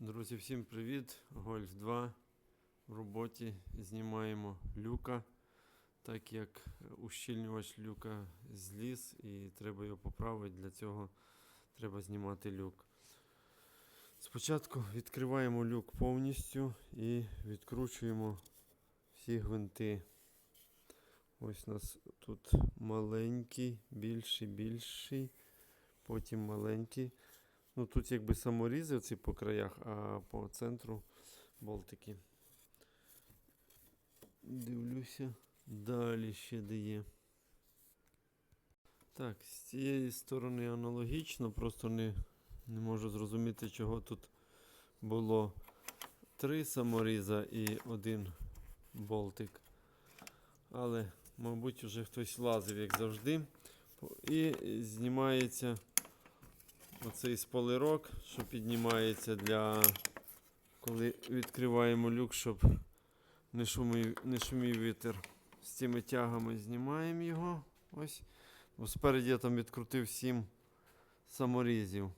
Друзі, всім привіт! Гольф 2 в роботі. Знімаємо люка, так як ущільнювач люка зліз і треба його поправити. Для цього треба знімати люк. Спочатку відкриваємо люк повністю і відкручуємо всі гвинти. Ось у нас тут маленький, більший, більший, потім маленький. Ну тут якби саморізи оці по краях, а по центру болтики. Дивлюся. Далі ще де є. Так, з цієї сторони аналогічно, просто не, не можу зрозуміти, чого тут було три саморіза і один болтик. Але, мабуть, вже хтось лазив, як завжди. І знімається оцей сполирок, що піднімається для коли відкриваємо люк, щоб не шумів, не шумів вітер. З цими тягами знімаємо його. Ось. Бо спереді я там відкрутив 7 саморізів.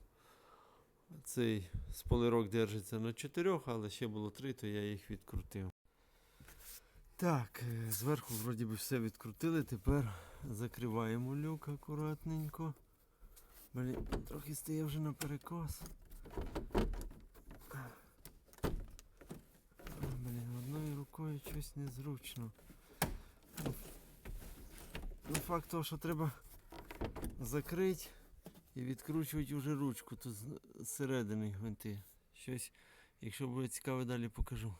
Цей сполирок держиться на 4, але ще було 3, то я їх відкрутив. Так, е, зверху вроді би все відкрутили. Тепер закриваємо люк акуратненько. Блін, трохи стає вже на перекос. Блін, одною рукою щось незручно. Ну, Ну, факт того, що треба закрити і відкручувати вже ручку тут зсередини гвинти. Щось, якщо буде цікаво, далі покажу.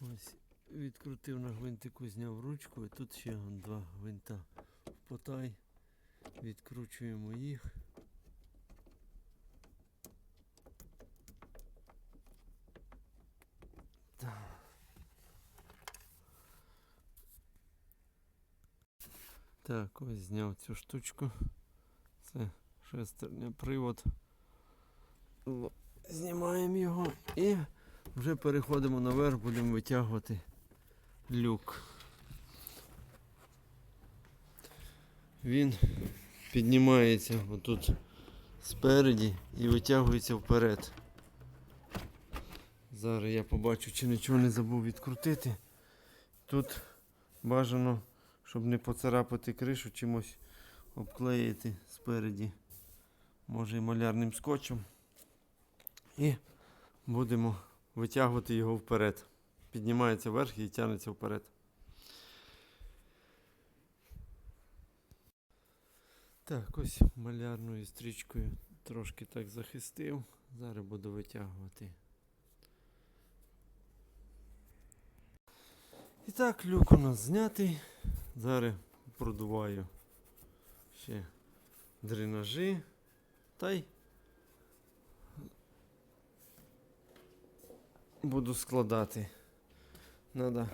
Ось відкрутив на гвинтику, зняв ручку, і тут ще два гвинта в потай. Відкручуємо їх. Так, ось зняв цю штучку. Це шестерня привод. Знімаємо його і вже переходимо наверх, будемо витягувати люк. Він піднімається отут спереді і витягується вперед. Зараз я побачу, чи нічого не забув відкрутити. Тут бажано, щоб не поцарапати кришу, чимось обклеїти спереді. Може і малярним скотчем. І будемо витягувати його вперед. Піднімається вверх і тягнеться вперед. Так, ось малярною стрічкою трошки так захистив. Зараз буду витягувати. І так, люк у нас знятий. Зараз продуваю ще дренажі. Та й буду складати. Надо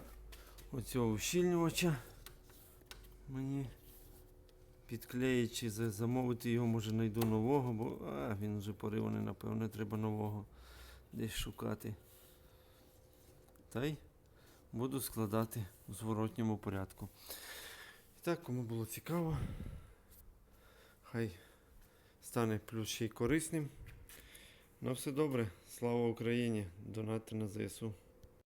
оцього ущільнювача мені підклеїть чи замовити його, може знайду нового, бо а, він вже пориваний, напевне, треба нового десь шукати. Та й буду складати у зворотньому порядку. І так, кому було цікаво, хай стане плюс ще й корисним. На все добре, слава Україні! Донати на ЗСУ.